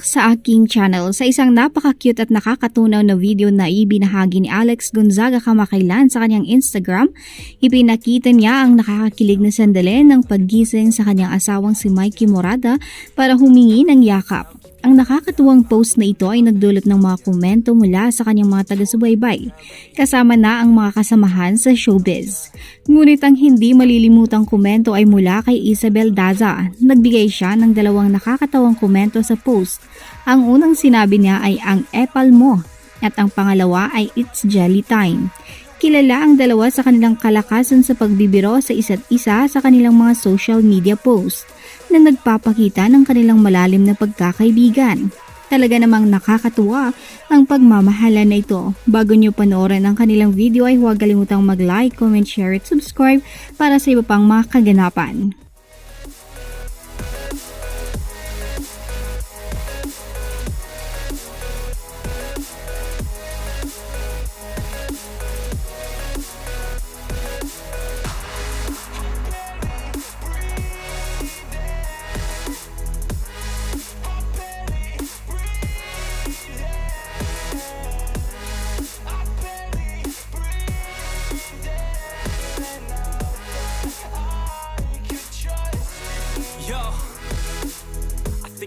back sa aking channel sa isang napaka-cute at nakakatunaw na video na ibinahagi ni Alex Gonzaga kamakailan sa kanyang Instagram. Ipinakita niya ang nakakakilig na sandali ng paggising sa kanyang asawang si Mikey Morada para humingi ng yakap. Ang nakakatuwang post na ito ay nagdulot ng mga komento mula sa kanyang mga taga-subaybay, kasama na ang mga kasamahan sa showbiz. Ngunit ang hindi malilimutang komento ay mula kay Isabel Daza. Nagbigay siya ng dalawang nakakatawang komento sa post. Ang unang sinabi niya ay ang epal mo at ang pangalawa ay it's jelly time. Kilala ang dalawa sa kanilang kalakasan sa pagbibiro sa isa't isa sa kanilang mga social media post na nagpapakita ng kanilang malalim na pagkakaibigan. Talaga namang nakakatuwa ang pagmamahalan na ito. Bago nyo panoorin ang kanilang video ay huwag kalimutang mag-like, comment, share at subscribe para sa iba pang mga kaganapan.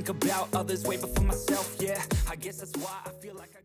Think about others way before myself, yeah. I guess that's why I feel like I